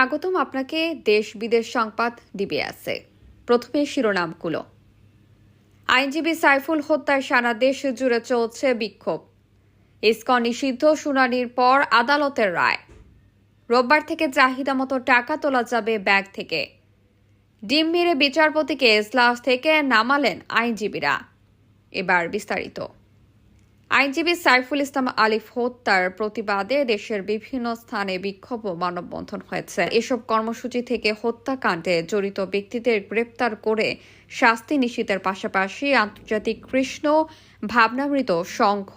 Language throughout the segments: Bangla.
স্বাগতম আপনাকে দেশ বিদেশ সংবাদ ডিবিএসে প্রথমে শিরোনামগুলো। আইনজীবী সাইফুল হত্যায় সারা দেশ জুড়ে চলছে বিক্ষোভ। ইসকন নিষিদ্ধ শুনানির পর আদালতের রায়। রোববার থেকে চাহিদা মতো টাকা তোলা যাবে ব্যাগ থেকে। ডিম মেরে বিচারপতিকে এজলাস থেকে নামালেন আইনজীবীরা। এবার বিস্তারিত। আইনজীবী সাইফুল ইসলাম আলিফ হত্যার প্রতিবাদে দেশের বিভিন্ন স্থানে বিক্ষোভ ও মানববন্ধন হয়েছে। এসব কর্মসূচি থেকে হত্যাকাণ্ডে জড়িত ব্যক্তিদের গ্রেপ্তার করে শাস্তি নিশ্চিতের পাশাপাশি আন্তর্জাতিক কৃষ্ণ ভাবনামৃত সংঘ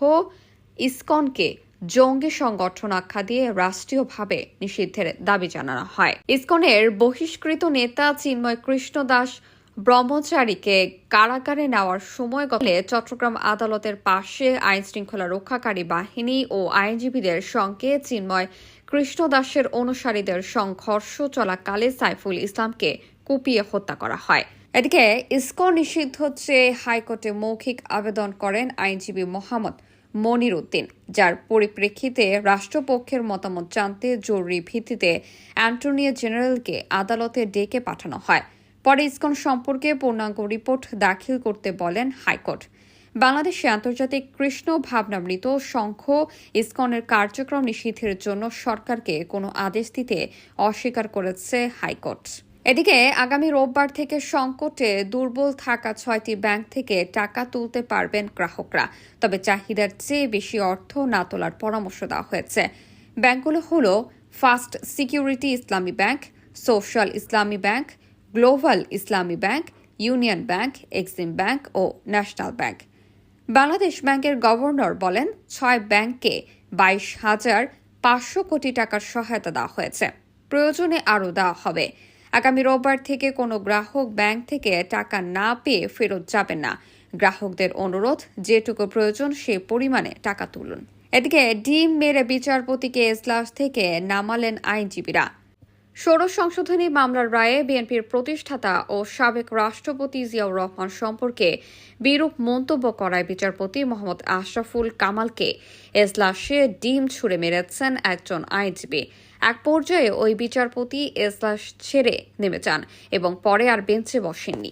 ইসকনকে জঙ্গি সংগঠন আখ্যা দিয়ে রাষ্ট্রীয়ভাবে নিষিদ্ধের দাবি জানানো হয়। ইসকনের বহিষ্কৃত নেতা চিন্ময় কৃষ্ণ দাস ব্রহ্মচারীকে কারাগারে নেওয়ার সময় গলে চট্টগ্রাম আদালতের পাশে আইন শৃঙ্খলা রক্ষাকারী বাহিনী ও আইনজীবীদের সঙ্গে চিন্ময় কৃষ্ণ দাসের অনুসারীদের সংঘর্ষ চলাকালে সাইফুল ইসলামকে কুপিয়ে হত্যা করা হয়। এদিকে ইসকন নিষিদ্ধ চেয়ে হাইকোর্টে মৌখিক আবেদন করেন আইনজীবী মোহাম্মদ মনির উদ্দিন যার পরিপ্রেক্ষিতে রাষ্ট্রপক্ষের মতামত জানতে জরুরি ভিত্তিতে অ্যান্টনিও জেনারেলকে আদালতে ডেকে পাঠানো হয়। পরে ইসকন সম্পর্কে পূর্ণাঙ্গ রিপোর্ট দাখিল করতে বলেন হাইকোর্ট। বাংলাদেশে আন্তর্জাতিক কৃষ্ণ ভাবনামৃত সংঘ ইসকনের কার্যক্রম নিষিদ্ধের জন্য সরকারকে কোনো আদেশ দিতে অস্বীকার করেছে হাইকোর্ট। এদিকে আগামী রোববার থেকে সংকটে দুর্বল থাকা ছয়টি ব্যাংক থেকে টাকা তুলতে পারবেন গ্রাহকরা, তবে চাহিদার চেয়ে বেশি অর্থ না তোলার পরামর্শ দেওয়া হয়েছে। ব্যাংকগুলো হল first security Islami bank, social Islami bank global Islami bank, union bank, Exim bank ও ন্যাশনাল ব্যাংক। বাংলাদেশ ব্যাংকের গভর্নর বলেন, ছয় ব্যাংককে বাইশ হাজার পাঁচশো কোটি টাকার সহায়তা দেওয়া হয়েছে। প্রয়োজনে আরও দেওয়া হবে। আগামী রোববার থেকে কোনো গ্রাহক ব্যাংক থেকে টাকা না পেয়ে ফেরত যাবেন না। গ্রাহকদের অনুরোধ, যেটুকু প্রয়োজন সে পরিমাণে টাকা তুলুন। এদিকে ডিম মেরে বিচারপতিকে এজলাস থেকে নামালেন আইনজীবীরা। ষোড়শ সংশোধনী মামলার রায়ে বিএনপির প্রতিষ্ঠাতা ও সাবেক রাষ্ট্রপতি জিয়াউর রহমান সম্পর্কে বিরূপ মন্তব্য করায় বিচারপতি মোহাম্মদ আশরাফুল কামালকে এজলাসে ডিম ছুড়ে মেরেছেন একজন আইনজীবী। এক পর্যায়ে ওই বিচারপতি এজলাস ছেড়ে নেমে যান এবং পরে আর বেঞ্চে বসেননি।